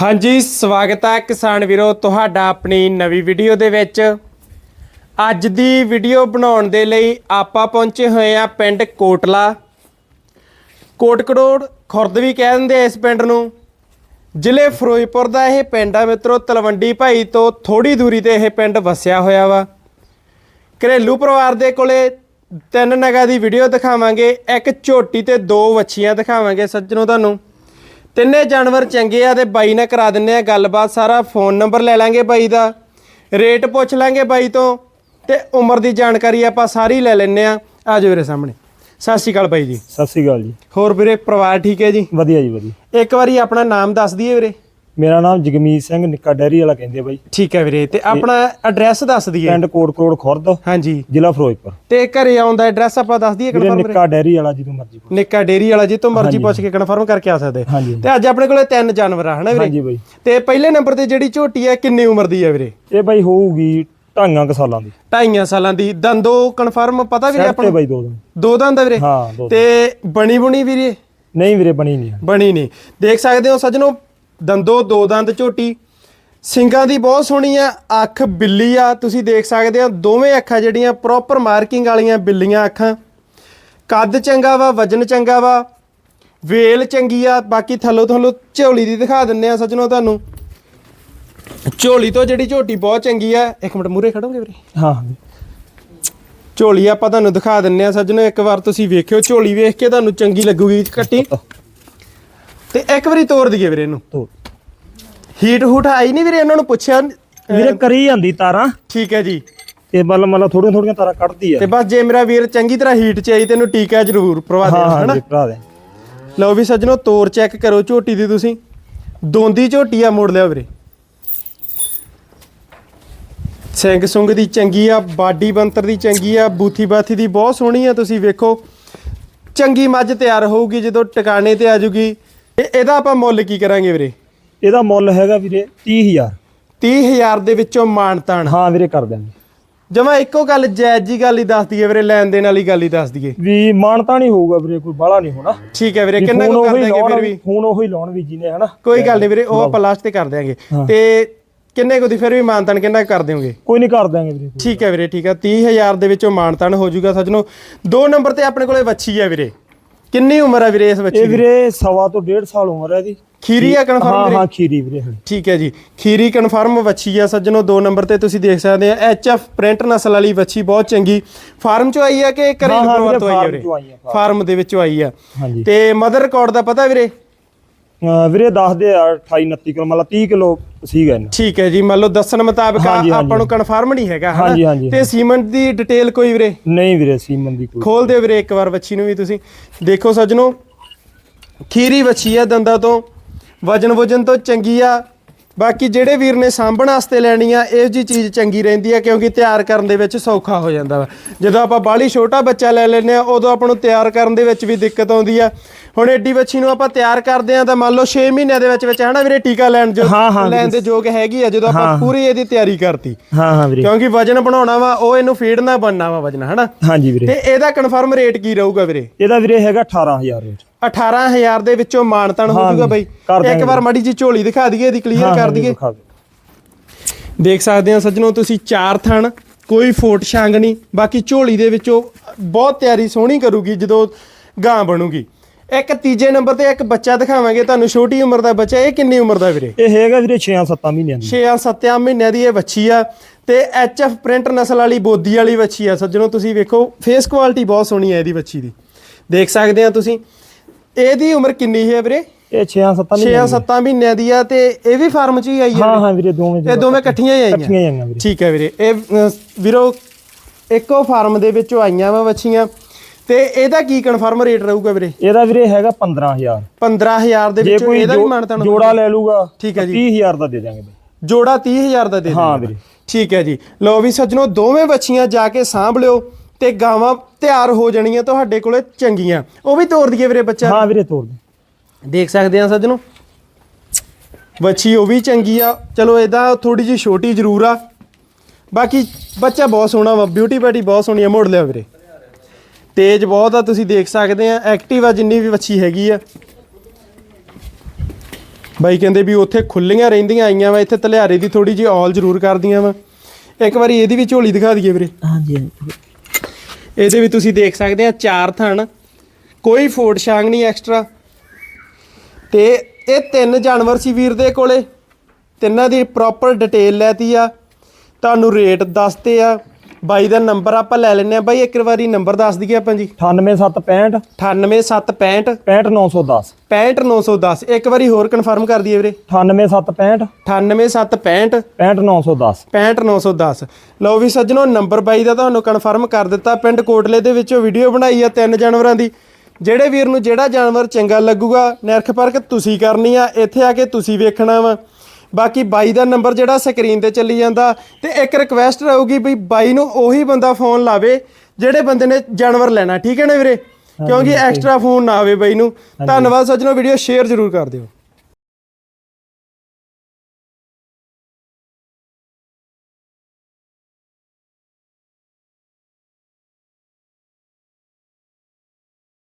ਹਾਂਜੀ, ਸਵਾਗਤ ਹੈ ਕਿਸਾਨ ਵੀਰੋ ਤੁਹਾਡਾ ਆਪਣੀ ਨਵੀਂ ਵੀਡੀਓ ਦੇ ਵਿੱਚ। ਅੱਜ ਦੀ ਵੀਡੀਓ ਬਣਾਉਣ ਦੇ ਲਈ ਆਪਾਂ ਪਹੁੰਚੇ ਹੋਏ ਆ ਪਿੰਡ ਕੋਟਲਾ। ਕੋਟਕਰੋੜ ਖੁਰਦ ਵੀ ਕਹਿ ਦਿੰਦੇ ਇਸ ਪਿੰਡ ਨੂੰ। ਜ਼ਿਲ੍ਹੇ ਫਿਰੋਜ਼ਪੁਰ ਦਾ ਇਹ ਪਿੰਡ ਆ ਮਿੱਤਰੋ, ਤਲਵੰਡੀ ਭਾਈ ਤੋਂ ਥੋੜੀ ਦੂਰੀ ਤੇ ਇਹ ਪਿੰਡ ਵਸਿਆ ਹੋਇਆ ਵਾ। ਘਰੇਲੂ ਪਰਿਵਾਰ ਦੇ ਕੋਲੇ ਤਿੰਨ ਨਗਾਂ ਦੀ ਵੀਡੀਓ ਦਿਖਾਵਾਂਗੇ, ਇੱਕ ਝੋਟੀ ਤੇ ਦੋ ਵੱਛੀਆਂ ਦਿਖਾਵਾਂਗੇ, ਸੱਜਣੋ ਤੁਹਾਨੂੰ। ਤਿੰਨੇ ਜਾਨਵਰ ਚੰਗੇ ਆ ਤੇ ਬਾਈ ਨਾਲ ਕਰਾ ਦਿੰਨੇ ਆ ਗੱਲਬਾਤ ਸਾਰਾ ਫੋਨ ਨੰਬਰ ਲੈ ਲਾਂਗੇ ਬਾਈ ਦਾ ਰੇਟ ਪੁੱਛ ਲਾਂਗੇ ਬਾਈ ਤੋਂ ਤੇ ਉਮਰ ਦੀ ਜਾਣਕਾਰੀ ਆਪਾਂ ਸਾਰੀ ਲੈ ਲੈਣੇ ਆ। ਆਜੋ ਵੀਰੇ ਸਾਹਮਣੇ। ਸਤਿ ਸ਼੍ਰੀ ਅਕਾਲ ਬਾਈ ਜੀ। ਸਤਿ ਸ੍ਰੀ ਅਕਾਲ ਜੀ। ਹੋਰ ਵੀਰੇ ਪਰਿਵਾਰ ਠੀਕ ਹੈ ਜੀ? ਵਧੀਆ ਜੀ ਵਧੀਆ। ਇੱਕ ਵਾਰੀ ਆਪਣਾ ਨਾਮ ਦੱਸ ਦਈਏ ਵੀਰੇ। ਮੇਰਾ ਨਾਮ ਜਗਮੀਤ ਸਿੰਘ ਨਿੱਕਾ ਡੈਰੀ ਵਾਲਾ ਕਹਿੰਦੇ ਬਾਈ। ਠੀਕ ਹੈ ਵੀਰੇ ਤੇ ਆਪਣਾ ਐਡਰੈਸ ਦੱਸ ਦਈਏ। ਪਿੰਡ ਕੋਟ ਕਰੋੜ ਖੁਰਦ ਹਾਂਜੀ। ਜ਼ਿਲ੍ਹਾ ਫਿਰੋਜ਼ਪੁਰ। ਤੇ ਘਰੇ ਆਉਣ ਦਾ ਐਡਰੈਸ ਆਪਾਂ ਦੱਸ ਦਈਏ ਵੀਰੇ ਕਨਫਰਮ ਨਿੱਕਾ ਡੈਰੀ ਵਾਲਾ ਜਦੋਂ ਮਰਜ਼ੀ ਪੁੱਛ। ਨਿੱਕਾ ਡੇਰੀ ਵਾਲਾ ਜਿੱਤੋਂ ਮਰਜ਼ੀ ਪੁੱਛ ਕੇ ਕਨਫਰਮ ਕਰਕੇ ਆ ਸਕਦੇ। ਹਾਂਜੀ। ਤੇ ਅੱਜ ਆਪਣੇ ਕੋਲੇ ਤਿੰਨ ਜਾਨਵਰ ਆ ਹਨਾ ਵੀਰੇ? ਹਾਂਜੀ ਬਾਈ। ਤੇ ਪਹਿਲੇ ਨੰਬਰ ਤੇ ਜਿਹੜੀ ਝੋਟੀ ਹੈ ਕਿੰਨੀ ਉਮਰ ਦੀ ਹੈ ਵੀਰੇ? ਇਹ ਬਾਈ ਹੋਊਗੀ ਢਾਈਆਂ ਕੁ ਸਾਲਾਂ ਦੀ। ਢਾਈਆਂ ਸਾਲਾਂ ਦੀ। ਦੰਦੋ ਕਨਫਰਮ ਪਤਾ ਵੀਰੇ ਸੈਟ ਆਪਾਂ ਤੇ ਨੂੰ? ਬਾਈ ਦੋ ਦਿਨ ਦੋ ਦੰਦ ਆ ਵੀਰੇ? ਹਾਂ ਦੋ। ਤੇ ਬਣੀ ਬੁਣੀ ਵੀਰੇ? ਨਹੀਂ ਵੀਰੇ ਬਣੀ ਨਹੀਂ। ਬਣੀ ਨਹੀਂ। ਦੇਖ ਸਕਦੇ ਹੋ ਸੱਜਣੋ ਦੰਦੋ ਦੋ ਦੰਦ ਝੋਟੀ। ਸਿੰਗਾਂ ਦੀ ਬਹੁਤ ਸੋਹਣੀ ਆ ਅੱਖ ਬਿੱਲੀ ਆ ਤੁਸੀਂ ਦੇਖ ਸਕਦੇ ਹੋ ਦੋਵੇਂ ਅੱਖਾਂ ਜਿਹੜੀਆਂ ਪ੍ਰੋਪਰ ਮਾਰਕਿੰਗ ਵਾਲੀਆਂ ਬਿੱਲੀਆਂ ਅੱਖਾਂ। ਕੱਦ ਚੰਗਾ ਵਾ ਵਜਨ ਚੰਗਾ ਵਾ ਵੇਲ ਚੰਗੀ ਆ ਬਾਕੀ ਥੱਲੋਂ ਥੱਲੋਂ ਝੋਲੀ ਦੀ ਦਿਖਾ ਦਿੰਨੇ ਆ ਸੱਜਣੋ ਤੁਹਾਨੂੰ। ਝੋਲੀ ਤੋਂ ਜਿਹੜੀ ਝੋਟੀ ਬਹੁਤ ਚੰਗੀ ਆ ਇੱਕ ਮਿੰਟ ਮੂਰੇ ਖੜੋਗੇ ਵੀਰੇ? ਹਾਂ। ਹਾਂ ਝੋਲੀ ਆਪਾਂ ਤੁਹਾਨੂੰ ਦਿਖਾ ਦਿੰਨੇ ਆ ਸੱਜਣੋ ਇੱਕ ਵਾਰ ਤੁਸੀਂ ਵੇਖਿਓ ਝੋਲੀ ਵੇਖ ਕੇ ਤੁਹਾਨੂੰ ਚੰਗੀ ਲੱਗੂਗੀ ਕੱਟੀ ਤੇ ਇੱਕ ਵਾਰੀ ਤੋੜ ਦਈਏ ਵੀਰੇ ਇਹਨੂੰ। ਤੋ ਹੀਟ ਹੂਟ ਆਈ ਨਹੀਂ ਵੀਰੇ ਇਹਨਾਂ ਨੂੰ ਪੁੱਛਿਆ। ਵੀਰੇ ਕਰੀ ਜਾਂਦੀ ਤਾਰਾਂ। ਠੀਕ ਹੈ ਜੀ। ਤੇ ਮਤਲਬ ਮਤਲਬ ਥੋੜੀਆਂ ਥੋੜੀਆਂ ਤਾਰਾਂ ਕੱਢਦੀ ਆ। ਤੇ ਬਸ ਜੇ ਮੇਰਾ ਵੀਰ ਚੰਗੀ ਤਰ੍ਹਾਂ ਹੀਟ ਚ ਆਈ ਤੈਨੂੰ ਟੀਕਾ ਜ਼ਰੂਰ ਪ੍ਰਵਾ ਹਾਂ ਦੇਣਾ ਹਾਂ ਹਨਾ ਭਰਾ ਦੇ। ਲਓ ਵੀ ਸੱਜਣੋ ਤੋਰ ਚੈੱਕ ਕਰੋ ਝੋਟੀ ਦੀ ਤੁਸੀਂ। ਦੋਂਦੀ ਝੋਟੀ ਆ ਮੋੜ ਲਿਆ ਵੀਰੇ। ਸਿੰਘ ਸੁੰਗ ਦੀ ਚੰਗੀ ਆ ਬਾਡੀ ਬੰਤਰ ਦੀ ਚੰਗੀ ਆ ਬੂਥੀ ਬਾਥੀ ਦੀ ਬਹੁਤ ਸੋਹਣੀ ਆ ਤੁਸੀਂ ਵੇਖੋ। ਚੰਗੀ ਮੱਝ ਤਿਆਰ ਹੋਊਗੀ ਜਦੋਂ ਟਿਕਾਣੇ ਤੇ ਆ ਜੂਗੀ। ਇਹਦਾ ਆਪਾਂ ਮੁੱਲ ਕੀ ਕਰਾਂਗੇ ਵੀਰੇ? ਇਹਦਾ ਮੁੱਲ ਹੈਗਾ ਵੀਰੇ 30000 30000 ਦੇ ਵਿੱਚੋਂ ਮਾਨਤਾਨ ਹਾਂ ਵੀਰੇ ਕਰ ਦਿਆਂਗੇ। ਜਮਾ ਇੱਕੋ ਗੱਲ ਜਾਇਜ਼ ਜੀ ਗੱਲ ਹੀ ਦੱਸ ਦਈਏ ਵੀਰੇ ਲੈਣ ਦੇਣ ਵਾਲੀ ਗੱਲ ਹੀ ਦੱਸ ਦਈਏ। ਵੀ ਮਾਨਤਾ ਨਹੀਂ ਹੋਊਗਾ ਵੀਰੇ ਕੋਈ ਬਾਹਲਾ ਨਹੀਂ ਹੋਣਾ। ਠੀਕ ਹੈ ਵੀਰੇ ਕਿੰਨਾ ਕੁ ਕਰ ਦਿਆਂਗੇ ਫਿਰ ਵੀ? ਫੋਨ ਉਹੀ ਲਾਉਣ ਵੀ ਜਿਹਨੇ ਹਨਾ? ਕੋਈ ਗੱਲ ਨਹੀਂ ਵੀਰੇ ਉਹ ਆਪਾਂ ਲਾਸਟ ਤੇ ਕਰ ਦਿਆਂਗੇ। ਤੇ ਕਿੰਨੇ ਕੁ ਦੀ ਫਿਰ ਵੀ ਮਾਨਤਨ ਕਿੰਨਾ ਕਰ ਦਿਓਗੇ? ਕੋਈ ਨਹੀਂ ਕਰ ਦਿਆਂਗੇ ਵੀਰੇ ਠੀਕ ਹੈ ਵੀਰੇ ਠੀਕ ਹੈ। 30000 ਦੇ ਵਿੱਚੋਂ ਮਾਨਤਨ ਹੋ ਜਾਊਗਾ ਸੱਜਣੋ। ਦੋ ਨੰਬਰ ਤੇ ਆਪਣੇ ਕੋਲੇ ਵੱਛੀ ਹੈ ਵੀਰੇ। ਕਿੰਨੀ ਉਮਰ ਹੈ ਵੀਰੇ ਇਸ ਵੱਛੀ ਇਹ ਦੀ? ਵੀਰੇ ਸਵਾ ਤੋਂ ਡੇਢ ਸਾਲ ਉਮਰ ਹੈ ਇਹਦੀ। ਖੀਰੀ ਆ ਕਨਫਰਮ ਹਾਂ ਵੀਰੇ? ਹਾਂ ਖੀਰੀ ਵੀਰੇ ਹਾਂ। ਠੀਕ ਹੈ ਜੀ। ਖੀਰੀ ਕਨਫਰਮ ਵੱਛੀ ਆ ਸੱਜਣੋ ਦੋ ਨੰਬਰ ਤੇ ਤੁਸੀਂ ਦੇਖ ਸਕਦੇ ਆ। ਐਚਐਫ ਪ੍ਰਿੰਟ ਨਸਲ ਵਾਲੀ ਵੱਛੀ ਬਹੁਤ ਚੰਗੀ। ਫਾਰਮ ਚੋਂ ਆਈ ਆ ਕਿ ਘਰੇਲੂ ਹਾਂ, ਹਾਂ ਵੀਰੇ, ਆਈ ਆ ਫਾਰਮ ਵੀਰੇ? ਚੋਂ ਆਈ ਆ, ਫਾਰਮ। ਫਾਰਮ ਦੇ ਵਿੱਚੋਂ ਆਈ ਆ। ਹਾਂਜੀ। ਤੇ ਮਦਰ ਰਿਕਾਰਡ ਦਾ ਪਤਾ ਵੀਰੇ? ਵੀਰੇ ਦੱਸਦੇ ਆ 28 29 ਕਿਲੋ ਮਤਲਬ 30 ਕਿਲੋ ਸੀਗਾ ਇਹਨਾਂ। ਠੀਕ ਹੈ ਜੀ ਮੰਨ ਲਓ ਦੱਸਣ ਮੁਤਾਬਕ ਆਪਾਂ ਨੂੰ। ਕਨਫਰਮ ਨਹੀਂ ਹੈਗਾ ਹਾਂਜੀ, ਤੇ ਸੀਮੈਂਟ ਦੀ ਡਿਟੇਲ ਕੋਈ ਵੀਰੇ? ਨਹੀਂ ਵੀਰੇ ਸੀਮਨ ਦੀ ਕੋਈ। ਖੋਲ ਦਿਓ ਵੀਰੇ ਇੱਕ ਵਾਰ ਵੱਛੀ ਨੂੰ ਵੀ ਤੁਸੀਂ। ਦੇਖੋ ਸੱਜਣੋ ਖੀਰੀ ਵੱਛੀ ਆ ਦੰਦਾਂ ਤੋਂ। ਵਜਨ ਵਜਨ ਤੋਂ ਚੰਗੀ ਆ ਬਾਕੀ ਜਿਹੜੇ ਵੀਰ ਨੇ ਸਾਂਭਣ ਵਾਸਤੇ ਲੈਣੀ ਆ ਇਹ ਜੀ ਚੀਜ਼ ਚੰਗੀ ਰਹਿੰਦੀ ਆ ਕਿਉਂਕਿ ਤਿਆਰ ਕਰਨ ਦੇ ਵਿੱਚ ਸੌਖਾ ਹੋ ਜਾਂਦਾ ਵਾ। ਜਦੋਂ ਆਪਾਂ ਬਾਲੀ ਛੋਟਾ ਬੱਚਾ ਲੈ ਲੈਂਦੇ ਆ ਉਦੋਂ ਆਪਾਂ ਨੂੰ ਤਿਆਰ ਕਰਨ ਦੇ ਵਿੱਚ ਵੀ ਦਿੱਕਤ ਆਉਂਦੀ ਆ। ਹੁਣ ਏਡੀ ਵੱਛੀ ਨੂੰ ਆਪਾਂ ਤਿਆਰ ਕਰਦੇ ਆ ਤਾਂ ਮੰਨ ਲਓ 6 ਮਹੀਨਿਆਂ ਦੇ ਵਿੱਚ ਵਿੱਚ ਹਨਾ ਵੀਰੇ ਟੀਕਾ ਲੈਣ ਜੋ ਲੈਣ ਦੇ ਯੋਗ ਹੈਗੀ ਆ ਜਦੋਂ ਆਪਾਂ। ਪੂਰੀ ਇਹਦੀ ਤਿਆਰੀ ਕਰਤੀ। ਹਾਂ ਹਾਂ ਵੀਰੇ। ਕਿਉਂਕਿ ਵਜਨ ਬਣਾਉਣਾ ਵਾ ਉਹ ਇਹਨੂੰ ਫੀਡ ਨਾ ਬਣਨਾ ਵਾ ਵਜਨ ਹਨਾ? ਹਾਂਜੀ ਵੀਰੇ। ਤੇ ਇਹਦਾ ਕਨਫਰਮ ਰੇਟ ਕੀ ਰਹੂਗਾ ਵੀਰੇ? ਇਹਦਾ ਵੀਰੇ ਹੈਗਾ 18000 ਰੇਟ 18000 ਦੇ ਵਿੱਚੋਂ ਮਾਨਤਨ ਹੋ ਹਾਂ ਜਾਊਗਾ ਜੀ, ਬਈ। ਇੱਕ ਵਾਰ ਮੜੀ ਜੀ ਝੋਲੀ ਦਿਖਾ ਦਈਏ ਇਹਦੀ ਕਲੀਅਰ ਕਰ ਦਈਏ। ਦੇਖ ਸਕਦੇ ਆ ਸੱਜਣੋ ਤੁਸੀਂ ਚਾਰ ਥਣ ਕੋਈ ਫੋਟ ਛਾਂਗ ਨਹੀਂ। ਬਾਕੀ ਝੋਲੀ ਦੇ ਵਿੱਚੋਂ ਬਹੁਤ ਤਿਆਰੀ ਸੋਹਣੀ ਕਰੂਗੀ ਜਦੋਂ ਗਾਂ ਬਣੂਗੀ। ਇੱਕ ਤੀਜੇ ਨੰਬਰ ਤੇ ਇੱਕ ਬੱਚਾ ਦਿਖਾਵਾਂਗੇ ਤੁਹਾਨੂੰ ਛੋਟੀ ਉਮਰ ਦਾ ਬੱਚਾ ਇਹ ਕਿੰਨੀ ਉਮਰ ਦਾ ਵੀਰੇ? ਇਹ ਹੈਗਾ ਵੀਰੇ 6-7 ਮਹੀਨਿਆਂ ਦੀ। 6-7 ਮਹੀਨਿਆਂ ਦੀ ਇਹ ਵੱਛੀ ਆ ਤੇ ਐਚਐਫ ਪ੍ਰਿੰਟ ਨਸਲ ਵਾਲੀ ਬੋਦੀ ਵਾਲੀ ਵੱਛੀ ਆ। ਸੱਜਣੋ ਤੁਸੀਂ ਵੇਖੋ ਫੇਸ ਕੁਆਲਿਟੀ ਬਹੁਤ ਸੋਹਣੀ ਹੈ ਇਹਦੀ ਵੱਛੀ ਦੀ। ਦੇਖ ਸਕਦੇ ਆ ਤੁਸੀਂ ਇਹਦੀ ਉਮਰ ਕਿੰਨੀ ਹੈ ਵੀਰੇ? ਇਹ 6-7 ਮਹੀਨਿਆਂ ਦੀ 6-7 ਮਹੀਨਿਆਂ ਦੀ ਆ ਤੇ ਇਹ ਵੀ ਫਾਰਮ 'ਚ ਹੀ ਆਈ ਹਾਂ ਹੈ ਹਾਂ ਵੀਰੇ ਦੋਵੇਂ ਇਹ ਦੋਵੇਂ ਇਕੱਠੀਆਂ ਹੀ ਇਕੱਠੀਆਂ ਆਈਆਂ ਹੀ ਆਈਆਂ ਵੀਰੇ। ਠੀਕ ਹੈ ਵੀਰੇ। ਇਹ ਵੀਰੋ ਇੱਕੋ ਫਾਰਮ ਦੇ ਵਿੱਚੋਂ ਆਈਆਂ ਵਾ ਵੱਛੀਆਂ। ਤੇ ਇਹਦਾ ਕੀ ਕਨਫਰਮ ਰੇਟ ਰਹੂਗਾ ਵੀਰੇ? ਇਹਦਾ ਵੀਰੇ ਹੈਗਾ 15000 15000 ਦੇ ਵਿੱਚੋਂ ਇਹਦਾ ਵੀ ਮਾਨਤਨ ਜੋੜਾ ਲੈ ਲੂਗਾ ਠੀਕ ਹੈ ਜੀ। 30000 ਦਾ ਦੇ ਦਾਂਗੇ ਜੋੜਾ 30000 ਦਾ ਦੇ ਹਾਂ ਦੇਣਾ। ਵੀਰੇ। ਠੀਕ ਹੈ ਜੀ। ਲਓ ਵੀ ਸੱਜਣੋ ਦੋਵੇਂ ਵੱਛੀਆਂ ਜਾ ਕੇ ਸਾਂਭ ਲਿਓ। ਤੇ ਗਾਵਾਂ ਤਿਆਰ ਹੋ ਜਾਣੀਆਂ ਤੁਹਾਡੇ ਕੋਲੇ ਚੰਗੀਆਂ। ਉਹ ਵੀ ਤੋੜ ਦਈਏ ਵੀਰੇ ਬੱਚਾ। ਹਾਂ ਵੀਰੇ ਤੋੜ ਦੇ। ਦੇਖ ਸਕਦੇ ਆ ਸੱਜਣੋ। ਵੱਛੀ ਉਹ ਵੀ ਚੰਗੀ ਆ। ਚਲੋ ਇਹਦਾ ਥੋੜੀ ਜਿਹੀ ਛੋਟੀ ਜ਼ਰੂਰ ਆ। ਬਾਕੀ ਬੱਚਾ ਬਹੁਤ ਸੋਹਣਾ ਵਾ ਬਿਊਟੀ ਪੈਟੀ ਬਹੁਤ ਸੋਹਣੀ ਆ ਮੋੜ ਲਿਆ ਵੀਰੇ। ਤੇਜ਼ ਬਹੁਤ ਆ ਤੁਸੀਂ ਦੇਖ ਸਕਦੇ ਆ ਐਕਟਿਵ ਆ ਜਿੰਨੀ ਵੀ ਵੱਛੀ ਹੈਗੀ ਆ। ਬਾਈ ਕਹਿੰਦੇ ਵੀ ਉੱਥੇ ਖੁੱਲੀਆਂ ਰਹਿੰਦੀਆਂ ਆਈਆਂ ਵਾ ਇੱਥੇ ਤਲਿਆਰੇ ਦੀ ਥੋੜੀ ਜਿਹੀ ਔਲ ਜ਼ਰੂਰ ਕਰਦੀਆਂ ਵਾ। ਇੱਕ ਵਾਰੀ ਇਹਦੀ ਵੀ ਝੋਲੀ ਦਿਖਾ ਦਈਏ ਵੀਰੇ। ਹਾਂਜੀ ਹਾਂਜੀ। ਇਹਦੇ ਵੀ ਤੁਸੀਂ ਦੇਖ ਸਕਦੇ ਆ, ਚਾਰ ਥਣ। ਕੋਈ ਫੋੜ ਛਾਂਗ ਨਹੀਂ ਐਕਸਟਰਾ ਤੇ ਇਹ ਤਿੰਨ ਜਾਨਵਰ ਸੀ ਵੀਰ ਦੇ ਕੋਲੇ। ਤਿੰਨਾਂ ਦੀ ਪ੍ਰੋਪਰ ਡਿਟੇਲ ਲੈਤੀ ਆ। ਤੁਹਾਨੂੰ ਰੇਟ ਦੱਸਤੇ ਆ। ਬਾਈ ਦਾ ਨੰਬਰ ਆਪਾਂ ਲੈ ਲੈਨੇ ਆ ਬਾਈ ਇੱਕ ਵਾਰੀ ਨੰਬਰ ਦੱਸ ਦਈਏ ਆਪਾਂ ਜੀ। 98765 98765 65910 65910 ਇੱਕ ਵਾਰੀ ਹੋਰ ਕਨਫਰਮ ਕਰ ਦਈਏ ਵੀਰੇ। 98765 98765 65910 65910 ਲਓ ਵੀ ਸੱਜਣੋ ਨੰਬਰ ਬਾਈ ਦਾ ਤੁਹਾਨੂੰ ਕਨਫਰਮ ਕਰ ਦਿੱਤਾ। ਪਿੰਡ ਕੋਟਲੇ ਦੇ ਵਿੱਚੋਂ ਵੀਡੀਓ ਬਣਾਈ ਆ ਤਿੰਨ ਜਾਨਵਰਾਂ ਦੀ। ਜਿਹੜੇ ਵੀਰ ਨੂੰ ਜਿਹੜਾ ਜਾਨਵਰ ਚੰਗਾ ਲੱਗੂਗਾ ਨਿਰਖ ਪਰਖ ਤੁਸੀਂ ਕਰਨੀ ਆ। ਇੱਥੇ ਆ ਕੇ ਤੁਸੀਂ ਵੇਖਣਾ ਵਾ। ਬਾਕੀ ਬਾਈ ਦਾ ਨੰਬਰ ਜਿਹੜਾ ਸਕਰੀਨ ਤੇ ਚੱਲੀ ਜਾਂਦਾ ਤੇ ਇੱਕ ਰਿਕਵੈਸਟ ਰਹੂਗੀ ਵੀ ਬਾਈ ਨੂੰ ਉਹੀ ਬੰਦਾ ਫੋਨ ਲਾਵੇ ਜਿਹੜੇ ਬੰਦੇ ਨੇ ਜਾਨਵਰ ਲੈਣਾ ਠੀਕ ਹੈ ਨਾ ਵੀਰੇ? ਕਿਉਂਕਿ ਐਕਸਟਰਾ ਫੋਨ ਨਾ ਆਵੇ ਬਾਈ ਨੂੰ। ਧੰਨਵਾਦ ਸੱਜਣੋ ਵੀਡੀਓ ਸ਼ੇਅਰ ਜ਼ਰੂਰ ਕਰ ਦਿਓ।